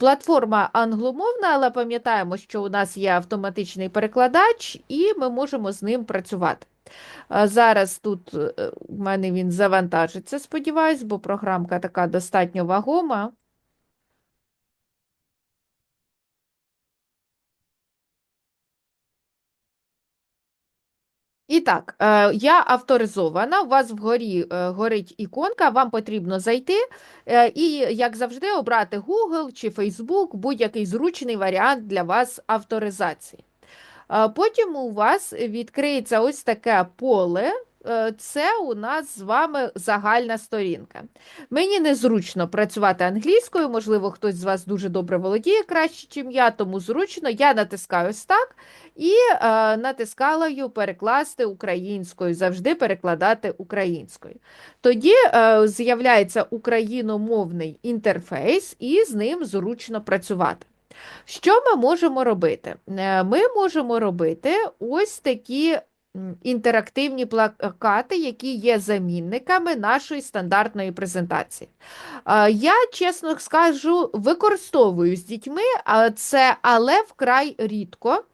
Платформа англомовна, але пам'ятаємо, що у нас є автоматичний перекладач, і ми можемо з ним працювати. Зараз тут е, у мене він завантажиться, сподіваюсь, бо програмка така достатньо вагома. І так, е, я авторизована, у вас вгорі е, горить іконка, вам потрібно зайти е, і, як завжди, обрати Google чи Facebook, будь-який зручний варіант для вас авторизації. Потім у вас відкриється ось таке поле. Е, Це у нас з вами загальна сторінка. Мені незручно працювати англійською, можливо, хтось з вас дуже добре володіє краще, ніж я, тому зручно. Я натискаю ось так і е, натискалою перекласти українською, завжди перекладати українською. Тоді е, з'являється україномовний інтерфейс, і з ним зручно працювати. Що ми можемо робити? Е, Ми можемо робити ось такі інтерактивні плакати, які є замінниками нашої стандартної презентації. Я, чесно скажу, використовую з дітьми це, але вкрай рідко.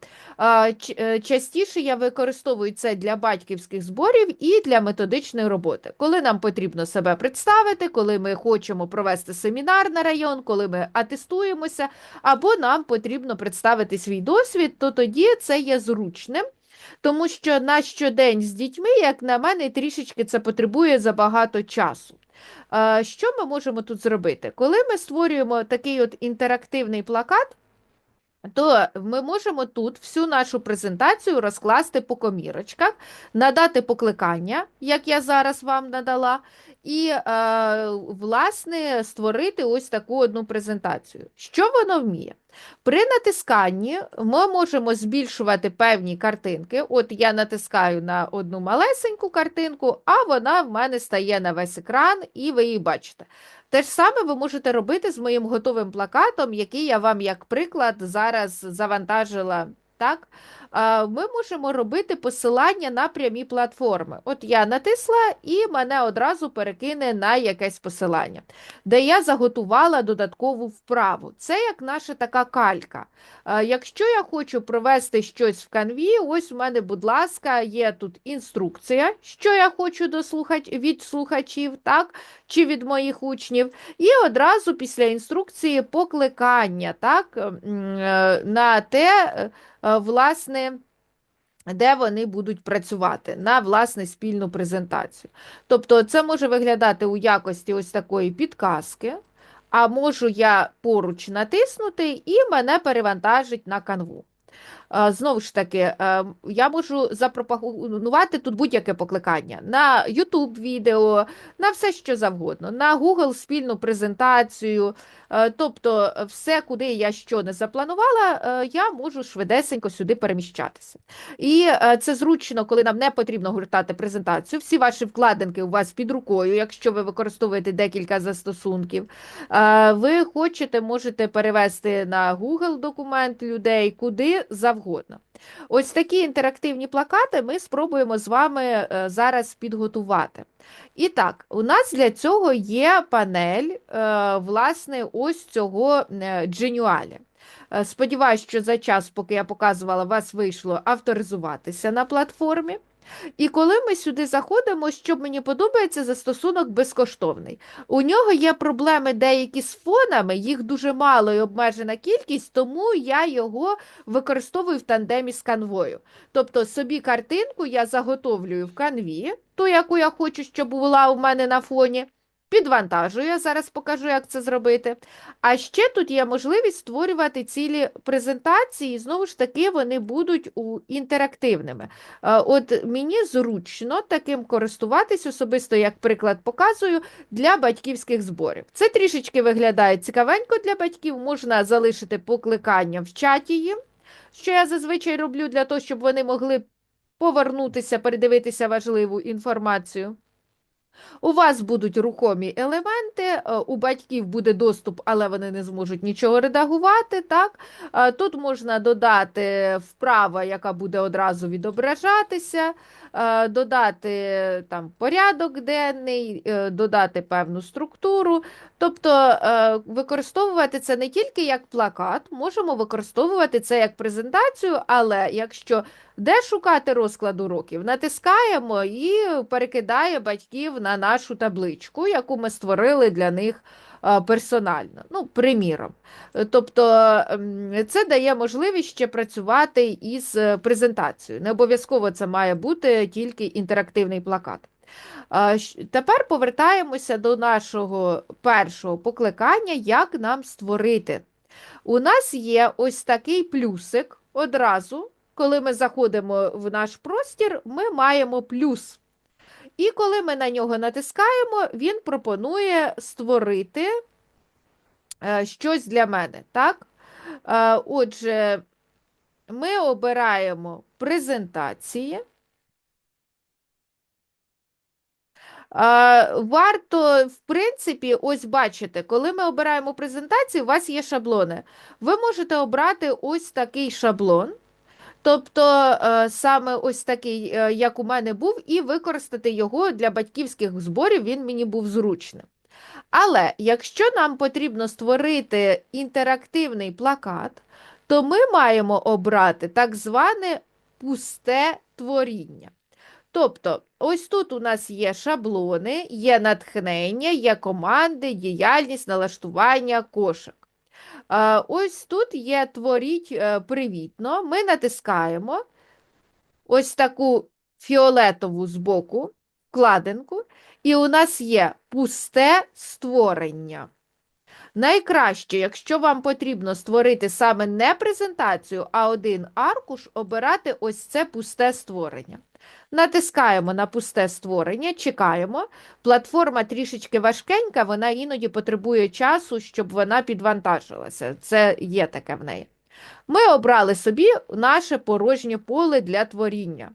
Е, Частіше я використовую це для батьківських зборів і для методичної роботи. Коли нам потрібно себе представити, коли ми хочемо провести семінар на район, коли ми атестуємося, або нам потрібно представити свій досвід, то тоді це є зручним. Тому що на щодень з дітьми, як на мене, трішечки це потребує забагато часу. Е, Що ми можемо тут зробити? Коли ми створюємо такий от інтерактивний плакат, то ми можемо тут всю нашу презентацію розкласти по комірочках, надати покликання, як я зараз вам надала, і, е, власне, створити ось таку одну презентацію. Що воно вміє? При натисканні ми можемо збільшувати певні картинки. От я натискаю на одну малесеньку картинку, а вона в мене стає на весь екран, і ви її бачите. Те ж саме ви можете робити з моїм готовим плакатом, який я вам, як приклад, зараз завантажила. Так? Ми можемо робити посилання на прямі платформи. От я натисла і мене одразу перекине на якесь посилання, де я заготувала додаткову вправу. Це як наша така калька. Якщо я хочу провести щось в канві, ось у мене, будь ласка, є тут інструкція, що я хочу дослухати від слухачів, так? чи від моїх учнів, і одразу після інструкції покликання так, е, на те, е, де вони будуть працювати на власне спільну презентацію. Тобто це може виглядати у якості ось такої підказки, а можу я поруч натиснути і мене перевантажить на канву. Знову ж таки, е, я можу запропонувати тут будь-яке покликання на YouTube відео, на все що завгодно, на Google спільну презентацію. Е, Тобто, все, куди я що не запланувала, е, я можу швидесенько сюди переміщатися. І е, це зручно, коли нам не потрібно гортати презентацію. Всі ваші вкладинки у вас під рукою, якщо ви використовуєте декілька застосунків. Ви хочете, можете перевести на Google документ людей куди завгодно. Ось такі інтерактивні плакати ми спробуємо з вами е, зараз підготувати. І так, у нас для цього є панель, е, власне, ось цього дженюалі. Е, Сподіваюсь, що за час, поки я показувала, вас вийшло авторизуватися на платформі. І коли ми сюди заходимо, що мені подобається, застосунок безкоштовний. У нього є проблеми деякі з фонами, їх дуже мало і обмежена кількість, тому я його використовую в тандемі з канвою. Тобто собі картинку я заготовлюю в канві, ту, яку я хочу, щоб була у мене на фоні. Підвантажую, я зараз покажу, як це зробити. А ще тут є можливість створювати цілі презентації, знову ж таки, вони будуть інтерактивними. Е, От мені зручно таким користуватись, особисто, як приклад показую, для батьківських зборів. Це трішечки виглядає цікавенько для батьків, можна залишити покликання в чаті їм, що я зазвичай роблю для того, щоб вони могли повернутися, передивитися важливу інформацію. У вас будуть рухомі елементи, е, у батьків буде доступ, але вони не зможуть нічого редагувати. Так? Е, Тут можна додати вправа, яка буде одразу відображатися. Е, додати там порядок денний, е, додати певну структуру. Тобто е, використовувати це не тільки як плакат, можемо використовувати це як презентацію, але якщо де шукати розклад уроків, натискаємо і перекидає батьків на нашу табличку, яку ми створили для них персонально. Ну, приміром. Е, Тобто ем, це дає можливість ще працювати із е, презентацією. Не обов'язково це має бути тільки інтерактивний плакат. Тепер повертаємося до нашого першого покликання, як нам створити. У нас є ось такий плюсик одразу, коли ми заходимо в наш простір, ми маємо плюс. І коли ми на нього натискаємо, він пропонує створити е, щось для мене. Так? Е, Отже, ми обираємо презентації. Е, Варто, в принципі, ось бачите, коли ми обираємо презентацію, у вас є шаблони. Ви можете обрати ось такий шаблон. Тобто е, саме ось такий, е, як у мене був, і використати його для батьківських зборів, він мені був зручним. Але якщо нам потрібно створити інтерактивний плакат, то ми маємо обрати так зване пусте творіння. Тобто, ось тут у нас є шаблони, є натхнення, є команди, діяльність, налаштування, кошик. Е, Ось тут є творіть е, привітно. Ми натискаємо ось таку фіолетову збоку вкладинку, і у нас є пусте створення. Найкраще, якщо вам потрібно створити саме не презентацію, а один аркуш, обирати ось це пусте створення. Натискаємо на пусте створення, чекаємо. Платформа трішечки важкенька, вона іноді потребує часу, щоб вона підвантажилася. Це є таке в неї. Ми обрали собі наше порожнє поле для творіння.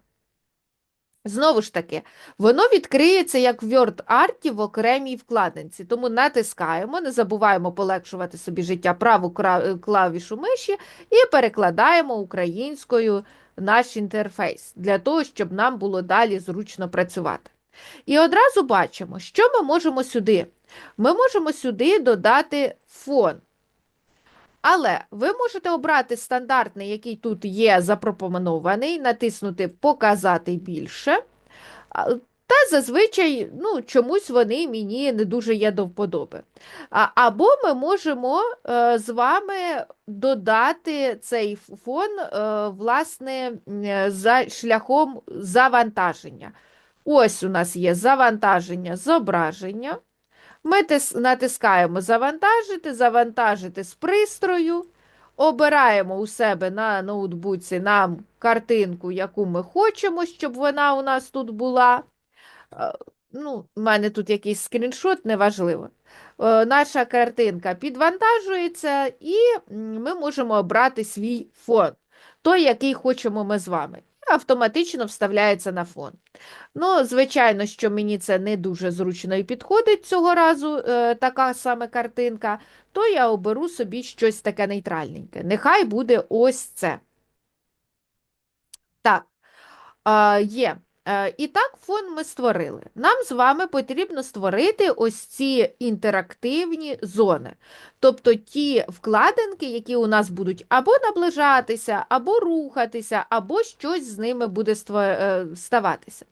Знову ж таки, воно відкриється як в WordArt в окремій вкладинці, тому натискаємо, не забуваємо полегшувати собі життя праву клавішу миші і перекладаємо українською наш інтерфейс для того, щоб нам було далі зручно працювати. І одразу бачимо, що ми можемо сюди. Ми можемо сюди додати фон. Але ви можете обрати стандартний, який тут є запропонований, натиснути Показати більше. Та зазвичай ну, чомусь вони мені не дуже є до вподоби. Або ми можемо е, з вами додати цей фон е, власне, е, за шляхом завантаження. Ось у нас є завантаження зображення. Ми натискаємо Завантажити, завантажити з пристрою. Обираємо у себе на ноутбуці нам картинку, яку ми хочемо, щоб вона у нас тут була. Е, Ну, у мене тут якийсь скріншот, неважливо. Е, Наша картинка підвантажується, і ми можемо обрати свій фон, той, який хочемо ми з вами. Автоматично вставляється на фон. Ну, звичайно, що мені це не дуже зручно і підходить цього разу е, така саме картинка, то я оберу собі щось таке нейтральненьке. Нехай буде ось це. Так, е, є. Е, І так, фон ми створили. Нам з вами потрібно створити ось ці інтерактивні зони. Тобто ті вкладинки, які у нас будуть або наближатися, або рухатися, або щось з ними буде е, ставатися.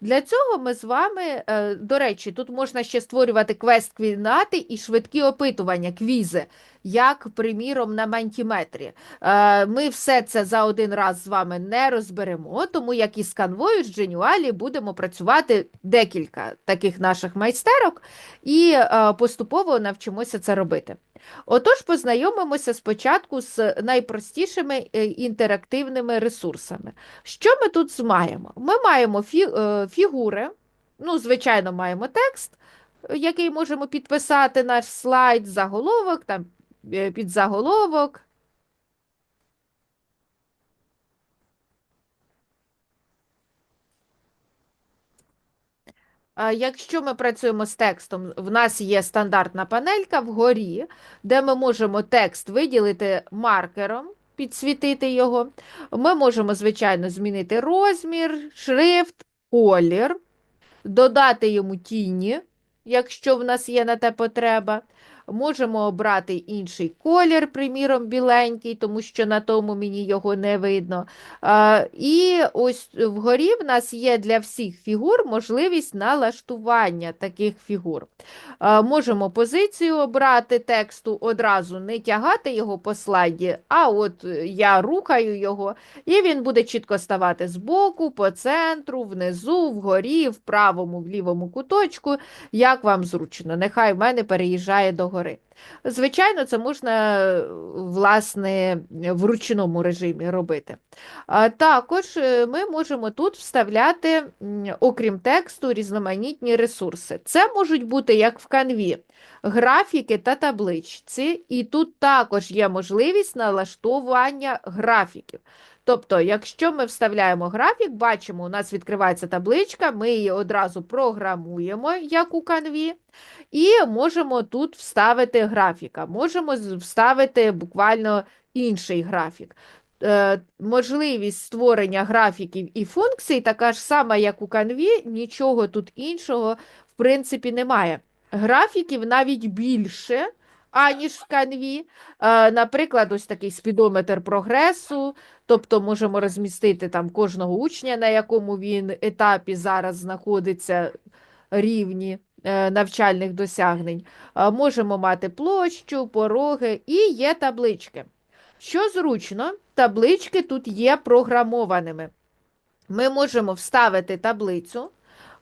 Для цього ми з вами, е, до речі, тут можна ще створювати квест-квінати і швидкі опитування, квізи, як, приміром, на мантіметрі. Е, Ми все це за один раз з вами не розберемо, тому як і з канвою, з Genially будемо працювати декілька таких наших майстерок і е, поступово навчимося це робити. Отож, познайомимося спочатку з найпростішими е, інтерактивними ресурсами. Що ми тут маємо? Ми маємо е, фігури, ну, звичайно, маємо текст, е, який можемо підписати наш слайд, заголовок, там підзаголовок. Якщо ми працюємо з текстом, в нас є стандартна панелька вгорі, де ми можемо текст виділити маркером, підсвітити його. Ми можемо, звичайно, змінити розмір, шрифт, колір, додати йому тіні, якщо в нас є на те потреба. Можемо обрати інший колір, приміром, біленький, тому що на тому мені його не видно. І ось вгорі в нас є для всіх фігур можливість налаштування таких фігур. Можемо позицію обрати тексту, одразу не тягати його по слайді, а от я рухаю його, і він буде чітко ставати збоку, по центру, внизу, вгорі, в правому, в лівому куточку, як вам зручно. Нехай в мене переїжджає до гори. Звичайно, це можна власне в ручному режимі робити. Також е, ми можемо тут вставляти, окрім тексту, різноманітні ресурси. Це можуть бути як в канві, графіки та табличці, і тут також є можливість налаштування графіків. Тобто, якщо ми вставляємо графік, бачимо, у нас відкривається табличка, ми її одразу програмуємо, як у канві, і можемо тут вставити графіка, можемо вставити буквально інший графік. Е, можливість створення графіків і функцій така ж сама, як у канві, нічого тут іншого, в принципі, немає. Графіків навіть більше, аніж в канві. Е, наприклад, ось такий спідометр прогресу, тобто можемо розмістити там кожного учня, на якому він етапі зараз знаходиться рівні е, навчальних досягнень. Е, можемо мати площу, пороги і є таблички. Що зручно, таблички тут є програмованими. Ми можемо вставити таблицю.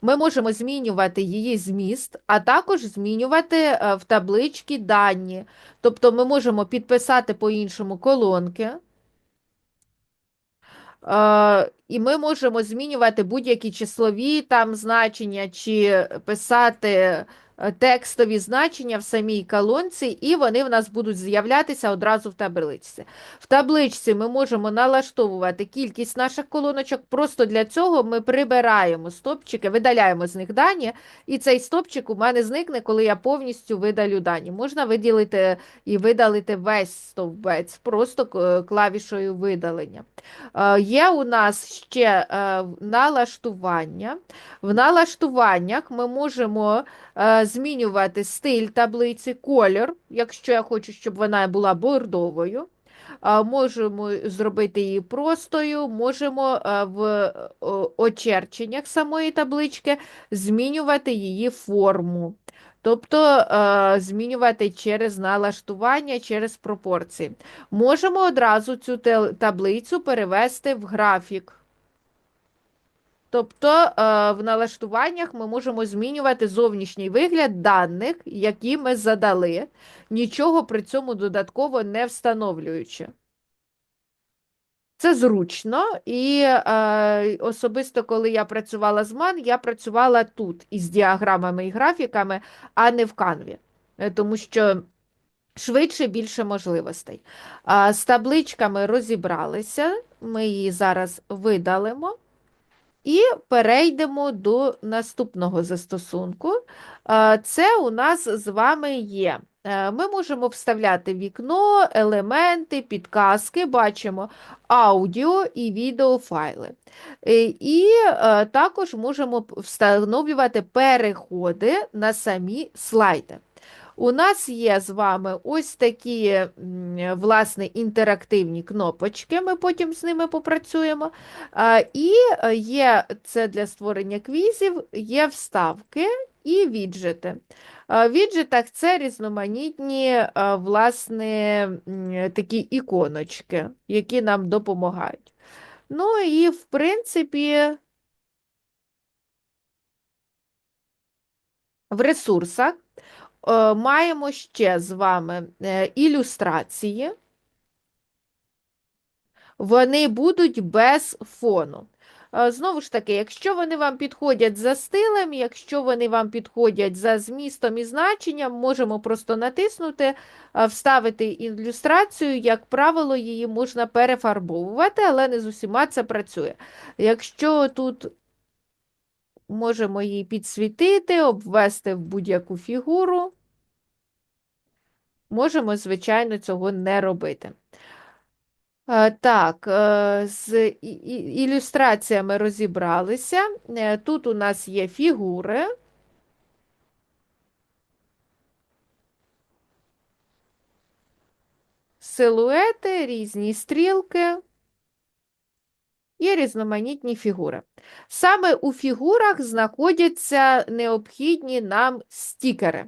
Ми можемо змінювати її зміст, а також змінювати е, в табличці дані. Тобто ми можемо підписати по-іншому колонки. Е, і ми можемо змінювати будь-які числові там значення, чи писати текстові значення в самій колонці, і вони в нас будуть з'являтися одразу в табличці. В табличці ми можемо налаштовувати кількість наших колоночок. Просто для цього ми прибираємо стопчики, видаляємо з них дані, і цей стопчик у мене зникне, коли я повністю видалю дані. Можна виділити і видалити весь стовбець, просто клавішою видалення. Е, є у нас ще е, налаштування. В налаштуваннях ми можемо змінювати стиль таблиці, колір, якщо я хочу, щоб вона була бордовою. Можемо зробити її простою, можемо в очерченнях самої таблички змінювати її форму. Тобто змінювати через налаштування, через пропорції. Можемо одразу цю таблицю перевести в графік. Тобто е, в налаштуваннях ми можемо змінювати зовнішній вигляд даних, які ми задали, нічого при цьому додатково не встановлюючи. Це зручно, і е, особисто, коли я працювала з МАН, я працювала тут із діаграмами і графіками, а не в канві, е, тому що швидше більше можливостей. Е, з табличками розібралися, ми її зараз видалимо. І перейдемо до наступного застосунку. Це у нас з вами є. Е, ми можемо вставляти вікно, елементи, підказки, бачимо аудіо і відеофайли. Е, і е, також можемо встановлювати переходи на самі слайди. У нас є з вами ось такі власне, інтерактивні кнопочки, ми потім з ними попрацюємо. І е, є це для створення квізів, є вставки і віджити. В віджитах це різноманітні власне, такі іконочки, які нам допомагають. Ну і, в принципі, в ресурсах Е, маємо ще з вами е, ілюстрації. Вони будуть без фону. Е, знову ж таки, якщо вони вам підходять за стилем, якщо вони вам підходять за змістом і значенням, можемо просто натиснути, вставити ілюстрацію, як правило, її можна перефарбовувати, але не з усіма це працює. Якщо тут можемо її підсвітити, обвести в будь-яку фігуру. Можемо, звичайно, цього не робити. Е, Так, е, з ілюстраціями розібралися. Е, Тут у нас є фігури. Силуети, різні стрілки і різноманітні фігури. Саме у фігурах знаходяться необхідні нам стікери.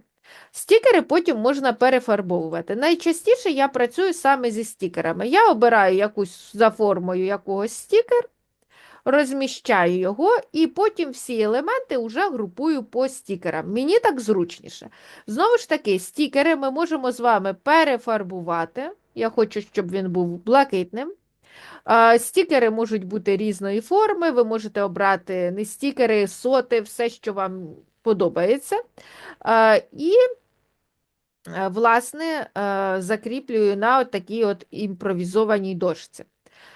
Стікери потім можна перефарбовувати. Найчастіше я працюю саме зі стікерами. Я обираю якусь за формою якогось стікер, розміщаю його, і потім всі елементи вже групую по стікерам. Мені так зручніше. Знову ж таки, стікери ми можемо з вами перефарбувати. Я хочу, щоб він був блакитним. Стікери можуть бути різної форми, ви можете обрати не стікери, соти, все, що вам подобається. І, е, власне, е, закріплюю на от такій от імпровізованій дошці.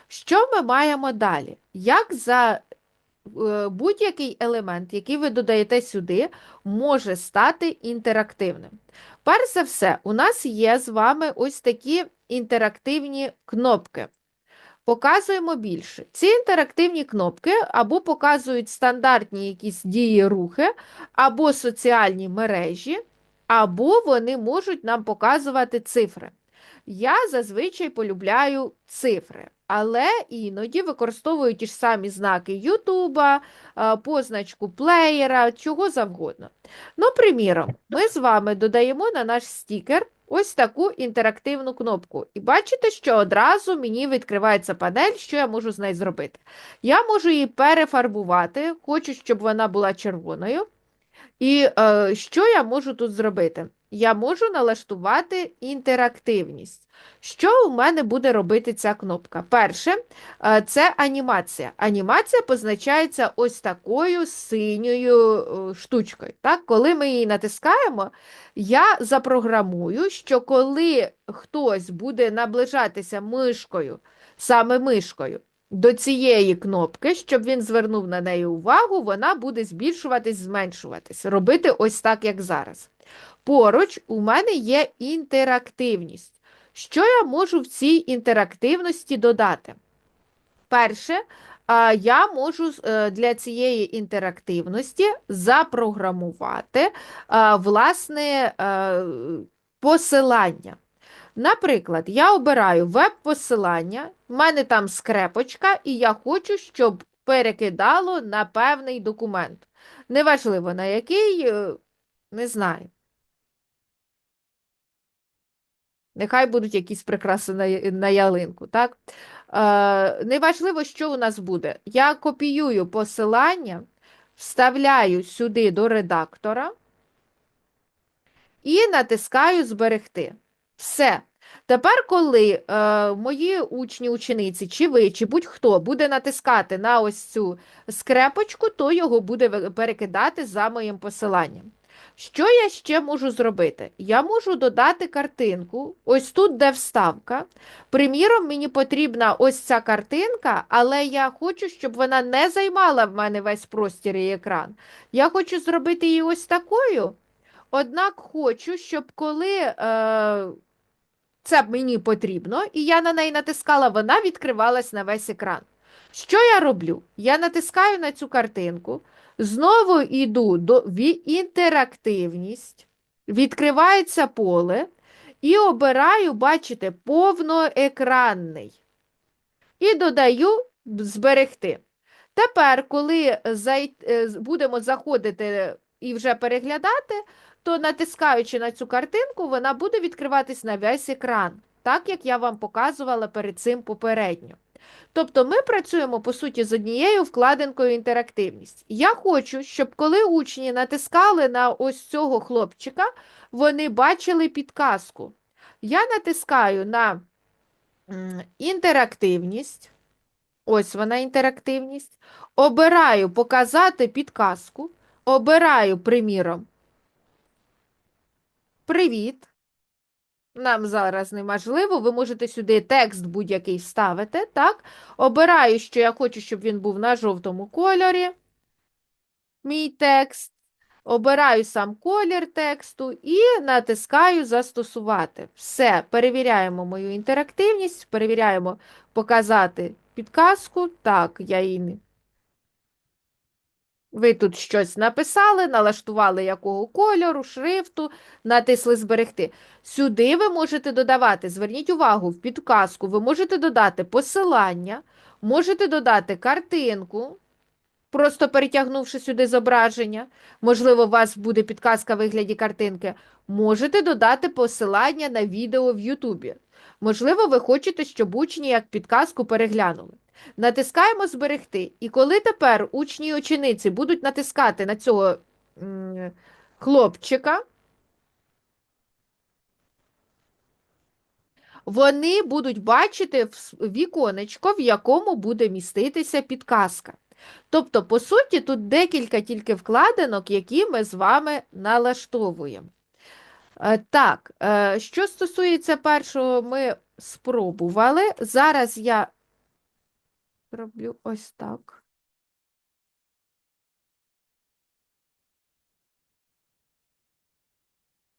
Що ми маємо далі? Як за е, будь-який елемент, який ви додаєте сюди, може стати інтерактивним? Перш за все, у нас є з вами ось такі інтерактивні кнопки. Показуємо більше. Ці інтерактивні кнопки або показують стандартні якісь дії рухи, або соціальні мережі, або вони можуть нам показувати цифри. Я зазвичай полюбляю цифри, але іноді використовую ті ж самі знаки Ютуба, позначку плеєра, чого завгодно. Ну, приміром, ми з вами додаємо на наш стікер ось таку інтерактивну кнопку. І бачите, що одразу мені відкривається панель, що я можу з нею зробити. Я можу її перефарбувати, хочу, щоб вона була червоною. І е, що я можу тут зробити? Я можу налаштувати інтерактивність. Що у мене буде робити ця кнопка? Перше, е, це анімація. Анімація позначається ось такою синьою е, штучкою. Так? Коли ми її натискаємо, я запрограмую, що коли хтось буде наближатися мишкою, саме мишкою, до цієї кнопки, щоб він звернув на неї увагу, вона буде збільшуватись, зменшуватись, робити ось так, як зараз. Поруч у мене є інтерактивність. Що я можу в цій інтерактивності додати? Перше, я можу е, для цієї інтерактивності запрограмувати власне е, посилання. Наприклад, я обираю веб-посилання, в мене там скрепочка, і я хочу, щоб перекидало на певний документ. Неважливо, на який, е, не знаю. Нехай будуть якісь прикраси на, на ялинку, так? Е, неважливо, що у нас буде. Я копіюю посилання, вставляю сюди до редактора і натискаю Зберегти. Все. Тепер, коли е, мої учні, учениці, чи ви, чи будь-хто буде натискати на ось цю скрепочку, то його буде перекидати за моїм посиланням. Що я ще можу зробити? Я можу додати картинку, ось тут, де вставка. Приміром, мені потрібна ось ця картинка, але я хочу, щоб вона не займала в мене весь простір і екран. Я хочу зробити її ось такою. Однак хочу, щоб коли е, це мені потрібно, і я на неї натискала, вона відкривалась на весь екран. Що я роблю? Я натискаю на цю картинку, знову йду до інтерактивність, відкривається поле і обираю, бачите, повноекранний. І додаю зберегти. Тепер, коли зай- е, будемо заходити і вже переглядати, то натискаючи на цю картинку, вона буде відкриватись на весь екран, так як я вам показувала перед цим попередньо. Тобто ми працюємо, по суті, з однією вкладинкою інтерактивність. Я хочу, щоб коли учні натискали на ось цього хлопчика, вони бачили підказку. Я натискаю на інтерактивність. Ось вона інтерактивність. Обираю показати підказку. Обираю, приміром, Привіт. Нам зараз неможливо. Ви можете сюди текст будь-який вставити. Так? Обираю, що я хочу, щоб він був на жовтому кольорі. Мій текст. обираю сам колір тексту і натискаю Застосувати. Все, перевіряємо мою інтерактивність, перевіряємо показати підказку. Так, я її. Ви тут щось написали, налаштували якого кольору, шрифту, натисли зберегти. Сюди ви можете додавати, зверніть увагу, в підказку ви можете додати посилання, можете додати картинку, просто перетягнувши сюди зображення. Можливо, у вас буде підказка в вигляді картинки. Можете додати посилання на відео в Ютубі. Можливо, ви хочете, щоб учні як підказку переглянули. Натискаємо зберегти. І коли тепер учні і учениці будуть натискати на цього хлопчика, вони будуть бачити віконечко, в якому буде міститися підказка. Тобто, по суті, тут декілька тільки вкладинок, які ми з вами налаштовуємо. Е, Так, е, що стосується першого, ми спробували. Зараз я роблю ось так.